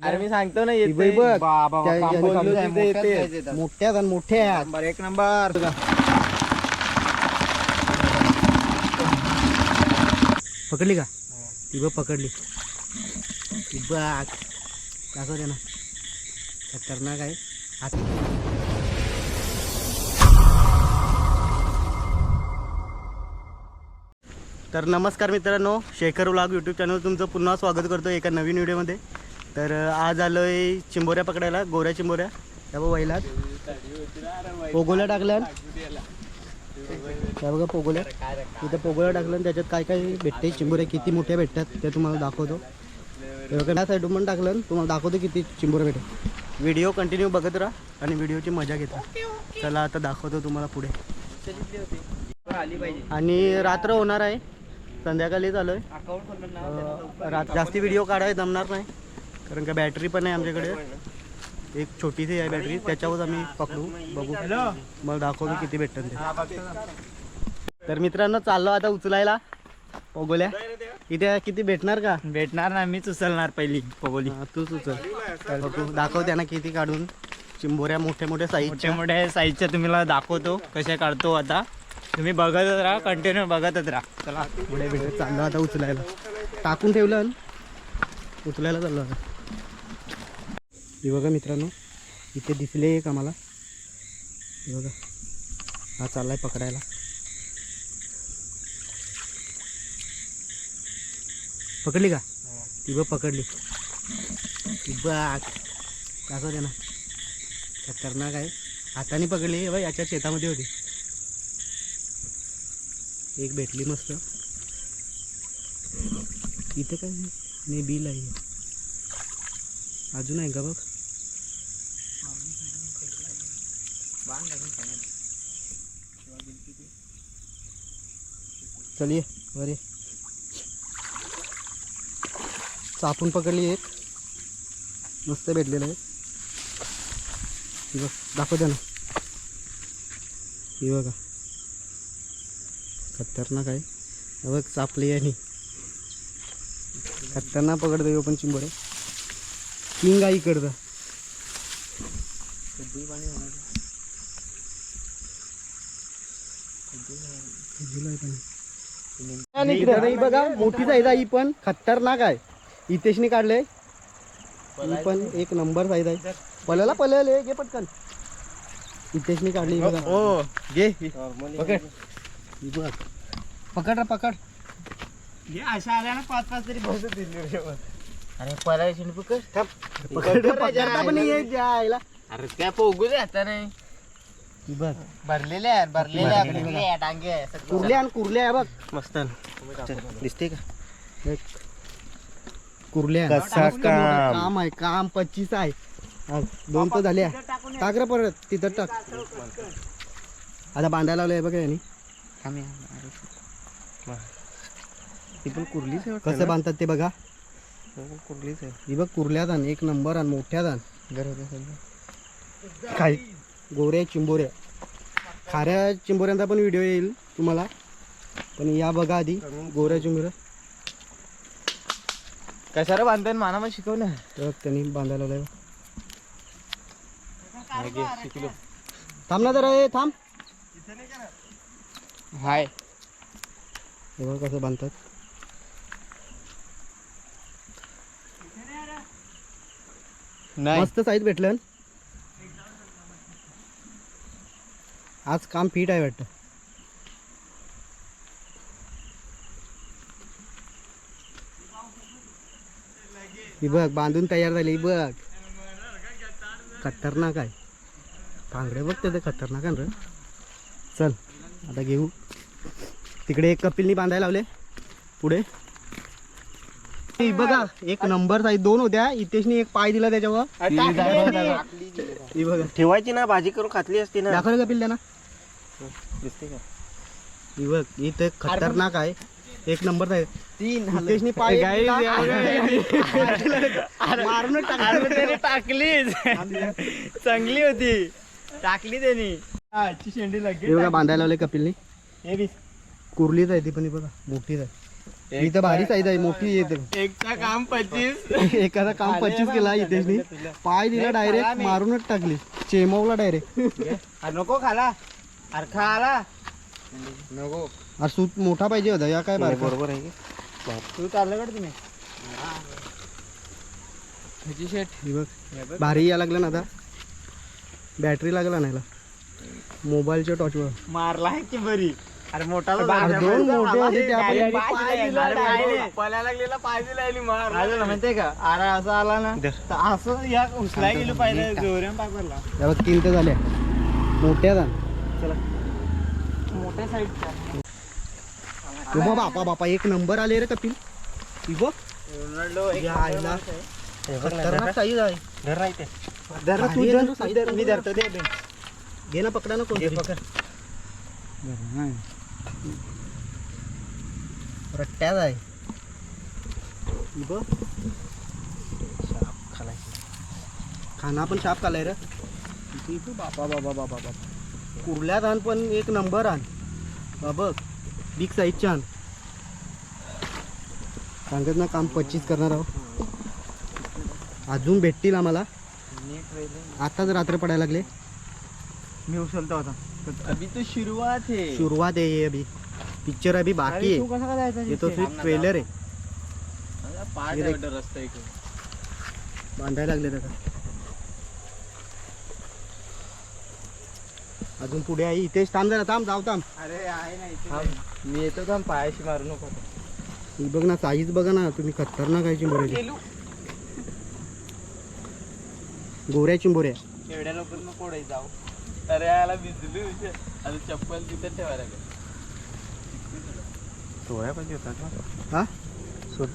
अरे मी सांगतो ना येते बाई बघ बाबा त्या- बाबा, याने बोललो काढलं. तिथे येते मोठ्या आणि मोठ्या नंबर एक नंबर. पकडली का? ती बघ पकडली. ती बघ. दाखव दे ना. खतरनाक आहे. हात- तर नमस्कार मित्रांनो शेखर व्लॉग यूट्यूब चॅनल तुमचं पुन्हा स्वागत करतो एका नवीन व्हिडिओमध्ये तर आज आलो आहे चिंबोऱ्या पकडायला गोऱ्या चिंबोऱ्या. त्या बघ वैलात पोगोल्या टाकल्या त्या बघा पोगोल्या इथं पोगोल्या टाकलं आणि त्याच्यात काय काय भेटते चिंबोऱ्या किती मोठ्या भेटतात ते तुम्हाला दाखवतो. त्या साईडून पण टाकलं आणि तुम्हाला दाखवतो किती चिंबोऱ्या भेटतात. व्हिडिओ कंटिन्यू बघत राहा आणि व्हिडिओची मजा घेता चला आता दाखवतो तुम्हाला पुढे. आणि रात्र होणार आहे. संध्याकाळी चालू आहे. रात जास्ती व्हिडिओ काढायला जमणार नाही. कारण का बॅटरी पण आहे आमच्याकडे. एक छोटीशी आहे बॅटरी त्याच्यावर आम्ही पकडू. बघू. मग दाखवतो किती भेटतात ते. तर मित्रांनो चाललो आता उचलायला. पोगोल्या. इथे किती भेटणार का? भेटणार ना मीच उचलणार पहिली पगोली. तूच उचल. बघू. दाखव त्यांना किती काढून. चिंबोऱ्या मोठ्या मोठ्या मोठ्या साईजच्या मोठ्या साईजच्या तुम्हाला दाखवतो कशा काढतो आता. तुम्ही बघतच राहा कंटिन्यू बघतच राहा. चला. पुढे भेटत चाललो आता उचलायला. टाकून ठेवलं. उचलायला चाललो आता. हे बघा मित्रांनो इथे दिसले एक आम्हाला. हे बघा हा चाललाय पकडायला. पकडली का? ती बघ पकडली. ती बघ. दाखव दे ना. खतरनाक आहे. हाताने पकडली हे बघ याच्या शेतामध्ये होती. एक भेटली मस्त. इथे काय नाही बिल आहे. अजून आहे का बघ? चल ये बरे चापून पकडली एक. मस्त भेटलेलं आहे. बघ दाखव द्या ना. ही बघा. खतरनाक आहे. बघ चापली आणि. खतरनाक पकडतो ह्यो पण चिंबोरे किंग आहे इकडचं बघा मोठी साईज आहे ही पण खतरनाक आहे. इथेशनी काढले ही पण एक नंबर साईज आहे पल्याला पल्याला घे पटकन. इथेशनी काढली ही बघा हो घे पकड. बघ. पकड रे पकड. अशा आल्या ना पाच पाच तरी बसत दिली अरे पळायची पकड पकड पकडता पण ये जायला अरे काय पोगू दे आता नाही बघ. भरलेले आहे भरलेले आहे भरलेले डांगे आहे, सगळं. कुर्ल्या आणि कुर्ल्या आहे बघ. मस्त. दिसते का? एक कुर्ल्या कसा मस्त मोठं काम? काम आहे काम पच्चीस आहे. हा, दोन तर झाल्या टाक रे परत तिथं टाक. आता बांधायला लावलंय बघा यांनी. ती पण कुर्लीच आहे कसं बांधतात ते बघा. कुर्लीच आहे. ही बघ कुर्ल्यात आण एक नंबर आण मोठ्यात आण. काय? गोऱ्या चिंबोऱ्या. खाऱ्या चिंबोऱ्यांचा पण व्हिडिओ येईल तुम्हाला. पण या बघा आधी गोऱ्या चिंबोऱ्या. कशाला बांधताय माना मग शिकव ना तर त्यांनी बांधायला लावलंय. थांब ना जरा थांब. हाय. बघ कसं बांधतात. नाही. मस्त साईज भेटलं. आज काम फिट आहे वाटतं. ही बघ बांधून तयार झाली ही बघ. खतरनाक आहे. कांगडे बघ ते खतरनाक आहे ना रे. चल आता घेऊ. तिकडे एक कपिलनी बांधायला लावले. पुढे. ही बघा एक नंबर साईज दोन होत्या. इथेशनी एक पाय दिला त्याच्यावर. ही बघा. ठेवायची ना भाजी करून खातली असती ना. दाखवलं कपिल त्यांना दिसते का? ही बघ इथे खतरनाक आहे. एक नंबर आहे. तीन पाय मारून टाकलीच. चांगली होती. टाकली त्यांनी. शेंडी बघा बांधायला लावले कपिलनी. कुर्लीच आहे ती पण बघा मोठीच आहे. इथं भारी साईज आहे मोठी येते एकचा काम पच्चीस एखादा काम पच्चीस केला इथेच पाय दिला डायरेक्ट मारूनच टाकली. चेमवला डायरेक्ट नको खाला. अरे खाला. नको. अरे सूत मोठा पाहिजे होता या काय बारका? बरोबर आहे की? तू चाललं का तुम्ही? हे बघ. भारी या लागलं ना आता. बॅटरी लागला नाही मोबाईलच्या टॉर्चवर मारला आहे की बरी? अरे मोठा दोन मोठे होते मार. माहितीये का? अरे असं आला ना धर. तर असं या उचलाय गेलं पाहिजे जोऱ्यान पाय पडला. या बघ तीन तर झाल्या मोठ्या जा मोठ्या साईडच्या बापा बापा एक नंबर आले रे कपिल. ती बघ. रोनाल्डो एक या आईला. हे बघ ना, खतरनाक धर साईज आहे. धर नाही ते धर भारी तू आहे धर, ना size तू धर, पण मी. धरतो दे बे. घे ना पकडा ना कोणतरी. रट्ट्यात आहे. बघ. खाना पण शाप कालाय रे. ती बापा बाबा बाबा बाबा कुर्ल्यात आण पण एक नंबर आण. बघ. बिग साईज आण. सांगत ना काम पच्चीस करणार आहोत अजून भेटतील आम्हाला. आताच रात्र पडायला लागले. मी उचलतो आता. अभी तो सुरुवात है. सुरुवात आहे ये अभी. पिक्चर अभी बाकी आहे कसा जायचा ये तो? सिर्फ ट्रेलर आहे. पार्ट आहे देख. वाटतं रस्ता इकडे. बांधायला लागले आता. अजून पुढे आहे. इथेच थांब जरा थांब जाऊ थांब. अरे आहे ना इथे. मी येतो का पायाशी मारू नको. ही बघ ना साईज बघा ना. तुम्ही खतरनाक आहे चिंबोऱ्याची. गोऱ्या चिंबोऱ्या. एवढ्या लवकर मग कोणाही जाऊ. अरे याला भिजली आता चप्पल तिथे ठेवायला लागेल. हा? सूत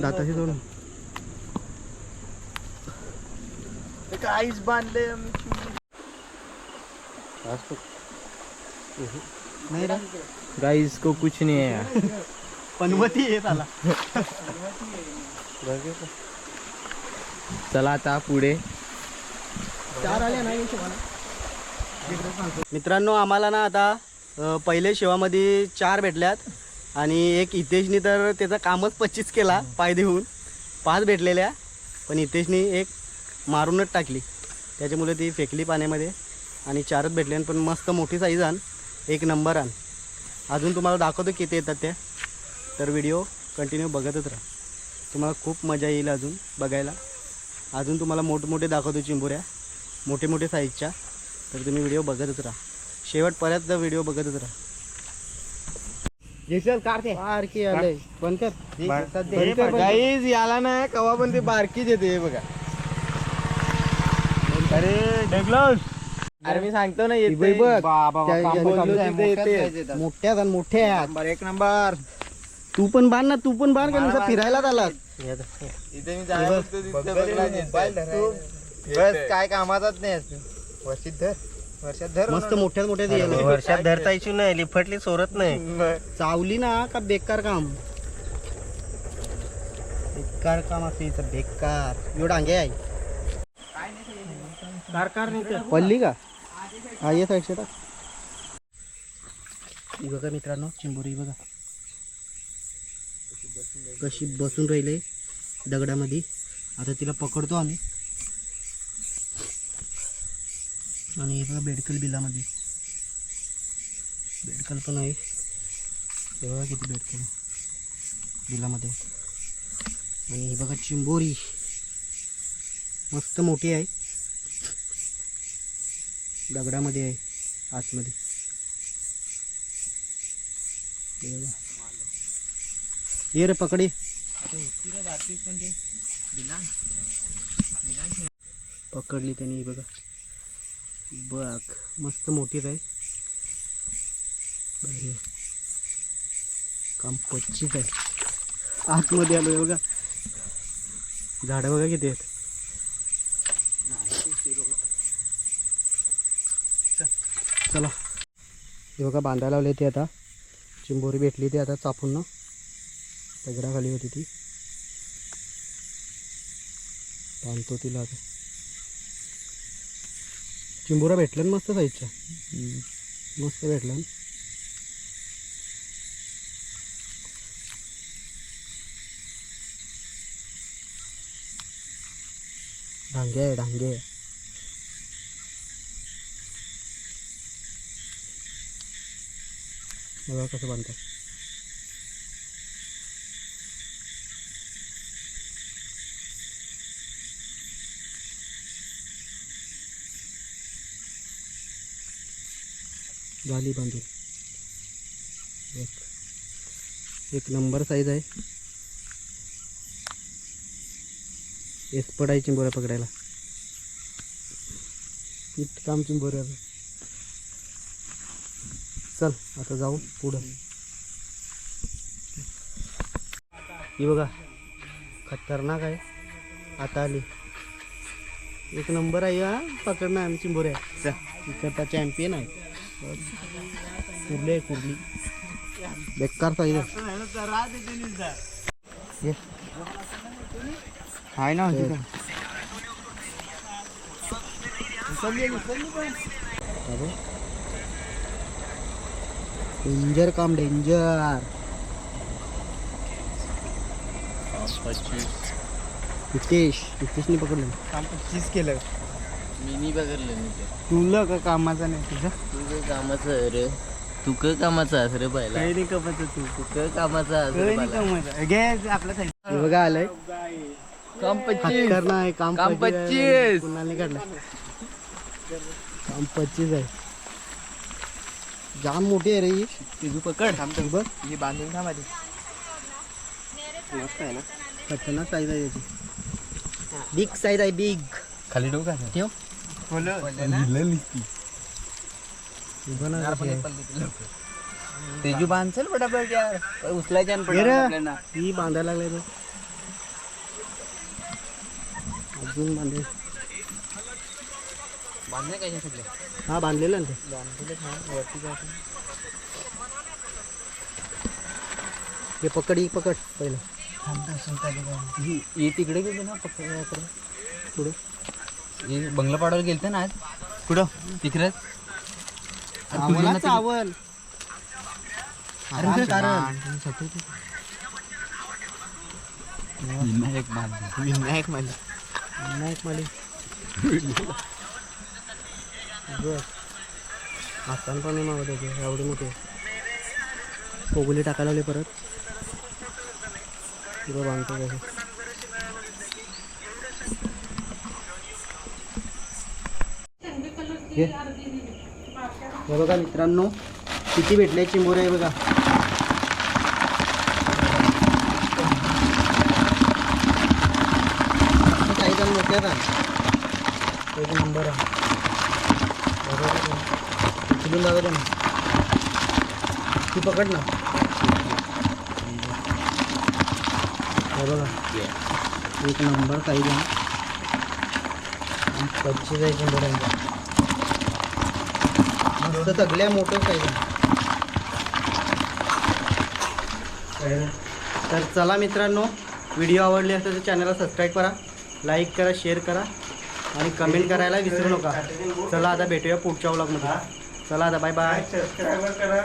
दाताशी दोन काहीच बांधले नाही रे. गाइस को कुछ नहीं है. पनवती येत आला चला आता पुढे. चार आले मित्रांनो आम्हाला ना आता पहिले शेवामध्ये चार भेटल्यात आणि एक हितेशनी तर त्याचा कामच पच्चीस केला पाय देऊन. पाच भेटलेल्या पण हितेशनी एक मारूनच टाकली. त्याच्यामुळे ती फेकली पाण्यामध्ये आणि चारच भेटले पण मस्त मोठी साईज आण. एक नंबर आण. अजून तुम्हाला दाखवतो किती येतात त्या. तर व्हिडिओ कंटिन्यू बघतच राहा. तुम्हाला खूप मजा येईल अजून बघायला. अजून तुम्हाला मोठमोठे दाखवतो चिंबुऱ्या. मोठे मोठे साईजच्या. तर तुम्ही व्हिडिओ बघतच राहा. शेवटपर्यंत व्हिडिओ बघतच राहा. बारकी आलंय बंद कर. बंद कर, बंद कर. गाईज याला ना कवा पण ते बारकीच येते हे बघा. अरे डेग्लॉस अरे मी सांगतो ना ही येते बघ. त्या- येते. मोठ्या आणि मोठ्या आहेत. नंबर एक नंबर. तू पण बांध ना तू पण बांध का नुसतं फिरायलाच आलास इथे मी जायला होतो तिथे बघला तू बस काय कामाचाच नाही वर्षित धर. वर्षात धर मस्त मोठ्यात मोठ्यात यायला. वर्षात धरता येऊ नाही लिफटली सोरत नाही. चावली ना का बेकार काम? बेकार काम असते इथं बेकार. एवढा अंगे आहे पडली का? हा ये साईड शेतात ही बघा मित्रांनो चिंबोरी बघा. कशी बसून राहिले दगडामध्ये. आता तिला पकडतो आम्ही. आणि हे बघा बेडकल बिलामध्ये. बेडकल पण आहे. हे बघा किती बेडकल बिलामध्ये. आणि हे बघा चिंबोरी. मस्त मोठी आहे. दगडामध्ये आहे आतमध्ये. हे बघा. ये रे पकडे. पकडली त्यांनी बघा. बघ मस्त मोठीच आहे. भारी आहे. काम पच्चीस आहे. आतमध्ये आलो बघा. झाडं बघा किती आहेत. चला. हे बघा बांधायला लावले ते आता. चिंबोरी भेटली ती आता चापून. ना दगडाखाली होती ती. बांधतो तिला आता. चिंबुरा भेटला मस्त साईजचा मस्त भेटला डांगे आहे डांगे आहे बघा कसं बांधतात झाली बांधून. एक एक नंबर साईज आहे. एस पडाय चिंबोऱ्या पकडायला. काम चिंबोऱ्या चल आता जाऊ पुढं. ही बघा खतरनाक आहे. आता आली. एक नंबर आहे हा. पकडणं आम्ही चिंबोऱ्या इकडचा चॅम्पियन आहे. कुर्ली कुर्ली. बेकार साईज आहे. हाय ना डेंजर काम डेंजर हितेश हितेशने पकडलं. काम चीज केलं. मी नाही बघितलं मी ते. तुला का कामाचा नाही तुझा? तू काय कामाचं रे. तू काय कामाचा आहेस रे पहिला. काही नाही कमाचं तू तू. काय कामाचा रे काही नाही पहिला? कमाचं घे आपल्या साईड. हे बघा आलंय. काम पच्चीस. खतर नाही काम काम पच्चीस. आहे. पच्चीस. कुणाला काढलं काम पच्चीस आहे. जाम मोठी आहे रे ही. तुझी पकड. ही बघ. ही बांधून थांब आधी. मस्त आहे ना? खतरनाक साईज आहे याची बिग साईज आहे बिग खाली ठेवू का? ठेव. ही. तेजू बांधचल पटापट यार उचलायच्या. ही बांधायला लागले तो अजून बांधे बांधणे काय सगळे? हा बांधलेलं ना ते. हे पकड ही पकड पहिलं. ही तिकडे गेली ना पकड पुढे. हे बंगलापाड्यावर गेलते ना आज? कुठं? तिकडे? चावल. चावल अरे कारण. विनायक बांध विनायक विनायक माली बस. हातान पण नाही मागत होते. एवढे मोठे. कोगुली टाकायला लागले परत. बांधतो कसं? हे. हे बघा मित्रांनो किती भेटले चिंबोरे आहे बघा. काही जण मोठ्या का एक नंबर आहे. बरोबर उचलून ना ती पकड ना. हे बघा. एक नंबर काही जण. पच्चीस आहे चिंबोऱ्यांचा. आहे मस्त सगळ्या मोठं काही तर चला मित्रांनो व्हिडिओ आवडले असेल तर चॅनलला सबस्क्राईब करा लाईक करा शेअर करा आणि कमेंट करायला विसरू नका. चला आता भेटूया पुढच्या व्लॉगमध्ये चला आता बाय बाय सबस्क्राईबर करा